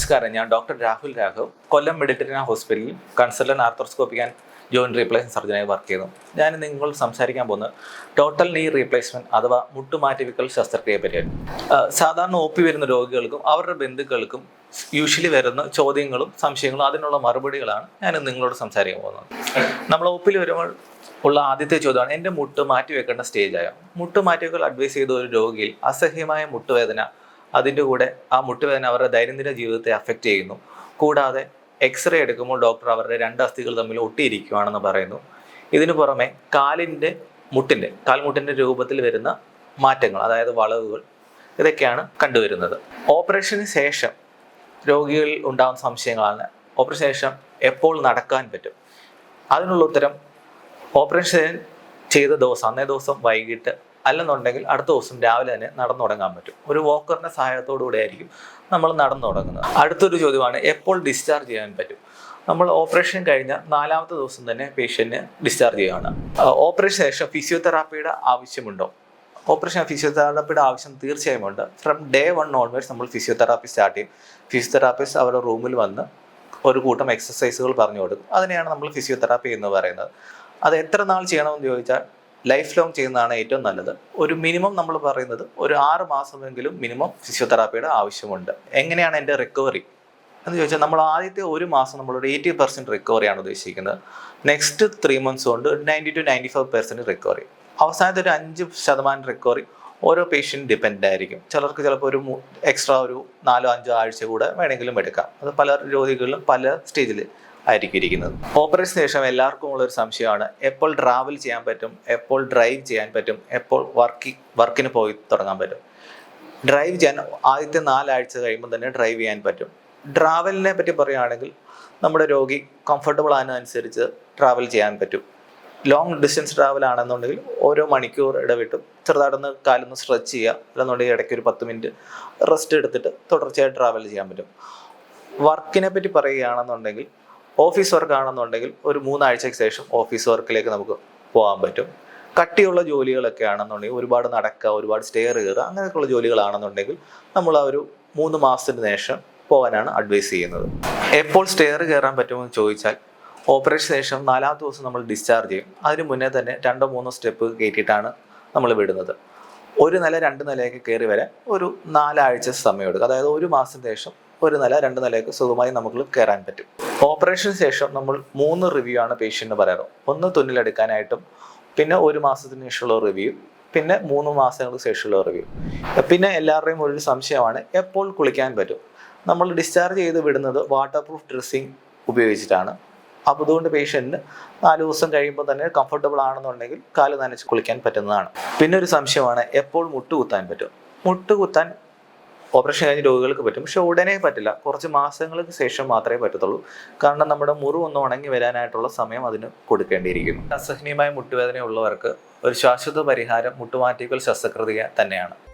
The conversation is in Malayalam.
നമസ്കാരം. ഞാൻ ഡോക്ടർ രാഹുൽ രാഘവ്. കൊല്ലം മെഡിറ്ററേനിയൻ ഹോസ്പിറ്റലിൽ consultant arthroscopic and joint replacement സർജനായി work ചെയ്യുന്നു. ഞാൻ നിങ്ങൾ സംസാരിക്കാൻ പോകുന്നത് ടോട്ടൽ നീ റീപ്ലേസ്മെന്റ് അഥവാ മുട്ടുമാറ്റിവിക്കൽ ശസ്ത്രക്രിയയെ പറ്റിയാണ്. സാധാരണ ഒ പി വരുന്ന രോഗികൾക്കും അവരുടെ ബന്ധുക്കൾക്കും യൂഷ്വലി വരുന്ന ചോദ്യങ്ങളും സംശയങ്ങളും അതിനുള്ള മറുപടികളാണ് ഞാൻ നിങ്ങളോട് സംസാരിക്കാൻ പോകുന്നത്. നമ്മൾ ഒ പിയിൽ വരുമ്പോൾ ഉള്ള ആദ്യത്തെ ചോദ്യമാണ് എന്റെ മുട്ട് മാറ്റി വെക്കേണ്ട സ്റ്റേജായോ മുട്ട് മാറ്റിവെക്കൽ അഡ്വൈസ് ചെയ്ത ഒരു രോഗിയിൽ അസഹ്യമായ മുട്ടുവേദന അതിന്റെ കൂടെ ആ മുട്ടുവേദന അവരുടെ ദൈനംദിന ജീവിതത്തെ അഫക്റ്റ് ചെയ്യുന്നു. കൂടാതെ എക്സ്റേ എടുക്കുമ്പോൾ ഡോക്ടർ അവരുടെ രണ്ട് അസ്ഥികൾ തമ്മിൽ ഒട്ടിയിരിക്കുകയാണെന്ന് പറയുന്നു. ഇതിനു പുറമെ കാലിന്റെ മുട്ടിന്റെ കാൽമുട്ടിന്റെ രൂപത്തിൽ വരുന്ന മാറ്റങ്ങൾ അതായത് വളവുകൾ ഇതൊക്കെയാണ് കണ്ടുവരുന്നത്. ഓപ്പറേഷന് ശേഷം രോഗികളിൽ ഉണ്ടാകുന്ന സംശയങ്ങളാണ്. ഓപ്പറേഷൻ ശേഷം എപ്പോൾ നടക്കാൻ പറ്റും? അതിനുള്ള ഉത്തരം ഓപ്പറേഷൻ ചെയ്ത ദിവസം അന്നേ ദിവസം വൈകിട്ട് അല്ലെന്നുണ്ടെങ്കിൽ അടുത്ത ദിവസം രാവിലെ തന്നെ നടന്നു തുടങ്ങാൻ പറ്റും. ഒരു വോക്കറിന്റെ സഹായത്തോടു കൂടെ ആയിരിക്കും നമ്മൾ നടന്നു തുടങ്ങുന്നത്. അടുത്തൊരു ചോദ്യമാണ് എപ്പോൾ ഡിസ്ചാർജ് ചെയ്യാൻ പറ്റും? നമ്മൾ ഓപ്പറേഷൻ കഴിഞ്ഞ നാലാമത്തെ ദിവസം തന്നെ പേഷ്യന്റിനെ ഡിസ്ചാർജ് ചെയ്യുകയാണ്. ഓപ്പറേഷൻ ശേഷം ഫിസിയോതെറാപ്പിയുടെ ആവശ്യമുണ്ടോ? ഓപ്പറേഷൻ ഫിസിയോതെറാപ്പിയുടെ ആവശ്യം തീർച്ചയായും ഉണ്ട്. ഫ്രം ഡേ വൺ ഓൺവേഴ്സ് നമ്മൾ ഫിസിയോതെറാപ്പി സ്റ്റാർട്ട് ചെയ്യും. ഫിസിയോതെറാപ്പിസ്റ്റ് അവരുടെ റൂമിൽ വന്ന് ഒരു കൂട്ടം എക്സസൈസുകൾ പറഞ്ഞു കൊടുക്കും. അതിനെയാണ് നമ്മൾ ഫിസിയോതെറാപ്പി എന്ന് പറയുന്നത്. അത് എത്ര നാൾ ചെയ്യണമെന്ന് ചോദിച്ചാൽ ലൈഫ് ലോങ് ചെയ്യുന്നതാണ് ഏറ്റവും നല്ലത്. ഒരു മിനിമം നമ്മൾ പറയുന്നത് ഒരു ആറ് മാസമെങ്കിലും മിനിമം ഫിസിയോതെറാപ്പിയുടെ ആവശ്യമുണ്ട്. എങ്ങനെയാണ് എന്റെ റിക്കവറി എന്ന് ചോദിച്ചാൽ നമ്മൾ ആദ്യത്തെ ഒരു മാസം നമ്മളൊരു എയ്റ്റി പെർസെന്റ് റിക്കവറിയാണ് ഉദ്ദേശിക്കുന്നത്. നെക്സ്റ്റ് ത്രീ മന്ത്സ് കൊണ്ട് ninety two ninety five percent recovery അവസാനത്തെ ഒരു അഞ്ച് ശതമാനം റിക്കവറി ഓരോ പേഷ്യന്റ് ഡിപ്പെൻഡ് ആയിരിക്കും. ചിലർക്ക് ചിലപ്പോൾ ഒരു എക്സ്ട്രാ ഒരു നാലോ അഞ്ചോ ആഴ്ച കൂടെ വേണമെങ്കിലും എടുക്കാം. അത് പല രോഗികളിലും പല സ്റ്റേജിൽ ആയിരിക്കും ഇരിക്കുന്നത് ഓപ്പറേഷൻ ശേഷം എല്ലാവർക്കും ഉള്ള ഒരു സംശയമാണ്. എപ്പോൾ ട്രാവൽ ചെയ്യാൻ പറ്റും? എപ്പോൾ ഡ്രൈവ് ചെയ്യാൻ പറ്റും? എപ്പോൾ വർക്ക് വർക്കിന് പോയി തുടങ്ങാൻ പറ്റും? ഡ്രൈവ് ചെയ്യാൻ ആദ്യത്തെ നാലാഴ്ച കഴിയുമ്പോൾ തന്നെ ഡ്രൈവ് ചെയ്യാൻ പറ്റും. ട്രാവലിനെ പറ്റി പറയുകയാണെങ്കിൽ നമ്മുടെ രോഗി കംഫർട്ടബിൾ ആകുന്നതനുസരിച്ച് ട്രാവൽ ചെയ്യാൻ പറ്റും. ലോങ് ഡിസ്റ്റൻസ് ട്രാവൽ ആണെന്നുണ്ടെങ്കിൽ ഓരോ മണിക്കൂർ ഇടവിട്ടും ചെറുതായിട്ടൊന്ന് കാലൊന്ന് സ്ട്രെച്ച് ചെയ്യുക. അല്ലെന്നുണ്ടെങ്കിൽ ഇടയ്ക്ക് ഒരു പത്ത് മിനിറ്റ് റെസ്റ്റ് എടുത്തിട്ട് തുടർച്ചയായിട്ട് ട്രാവൽ ചെയ്യാൻ പറ്റും. വർക്കിനെ പറ്റി പറയുകയാണെന്നുണ്ടെങ്കിൽ ഓഫീസ് വർക്ക് ആണെന്നുണ്ടെങ്കിൽ ഒരു മൂന്നാഴ്ചയ്ക്ക് ശേഷം ഓഫീസ് വർക്കിലേക്ക് നമുക്ക് പോകാൻ പറ്റും. കട്ടിയുള്ള ജോലികളൊക്കെ ആണെന്നുണ്ടെങ്കിൽ ഒരുപാട് നടക്കുക ഒരുപാട് സ്റ്റെയർ കയറുക അങ്ങനെയൊക്കെയുള്ള ജോലികളാണെന്നുണ്ടെങ്കിൽ നമ്മൾ ആ ഒരു മൂന്ന് മാസത്തിന് ശേഷം പോകാനാണ് അഡ്വൈസ് ചെയ്യുന്നത്. എപ്പോൾ സ്റ്റെയർ കയറാൻ പറ്റുമെന്ന് ചോദിച്ചാൽ ഓപ്പറേഷൻ ശേഷം നാലാം ദിവസം നമ്മൾ ഡിസ്ചാർജ് ചെയ്യും. അതിന് മുന്നേ തന്നെ രണ്ടോ മൂന്നോ സ്റ്റെപ്പ് കയറ്റിയിട്ടാണ് നമ്മൾ വിടുന്നത്. ഒരു നില രണ്ട് നിലയൊക്കെ കയറി വരാൻ ഒരു നാലാഴ്ച സമയമെടുക്കും. അതായത് ഒരു മാസത്തിന് ശേഷം ഒരു നില രണ്ട് നിലയൊക്കെ സുഖമായി നമുക്ക് കയറാൻ പറ്റും. ഓപ്പറേഷന് ശേഷം നമ്മൾ മൂന്ന് റിവ്യൂ ആണ് പേഷ്യന്റിന് പറയാറ്. ഒന്ന് തുന്നിലെടുക്കാനായിട്ടും പിന്നെ ഒരു മാസത്തിന് ശേഷമുള്ള റിവ്യൂ പിന്നെ മൂന്ന് മാസങ്ങൾക്ക് ശേഷമുള്ള റിവ്യൂ പിന്നെ എല്ലാവരുടെയും ഒരു സംശയമാണ് എപ്പോൾ കുളിക്കാൻ പറ്റും? നമ്മൾ ഡിസ്ചാർജ് ചെയ്ത് വിടുന്നത് വാട്ടർ പ്രൂഫ് ഡ്രസ്സിങ് ഉപയോഗിച്ചിട്ടാണ്. അപ്പോൾ അതുകൊണ്ട് പേഷ്യന്റിന് നാല് ദിവസം കഴിയുമ്പോൾ തന്നെ കംഫർട്ടബിൾ ആണെന്നുണ്ടെങ്കിൽ കാൽ നനച്ച് കുളിക്കാൻ പറ്റുന്നതാണ്. പിന്നെ ഒരു സംശയമാണ് എപ്പോൾ മുട്ട് കുത്താൻ പറ്റും? മുട്ട് കുത്താൻ ഓപ്പറേഷൻ കഴിഞ്ഞ രോഗികൾക്ക് പറ്റും. പക്ഷെ ഉടനെ പറ്റില്ല. കുറച്ച് മാസങ്ങൾക്ക് ശേഷം മാത്രമേ പറ്റത്തുള്ളൂ. കാരണം നമ്മുടെ മുറിവ് ഒന്ന് ഉണങ്ങി വരാനായിട്ടുള്ള സമയം അതിന് കൊടുക്കേണ്ടിയിരിക്കുന്നു. അസഹനീയമായ മുട്ടുവേദന ഉള്ളവർക്ക് ഒരു ശാശ്വത പരിഹാരം മുട്ടുമാറ്റിക്കൽ ശസ്ത്രക്രിയ തന്നെയാണ്.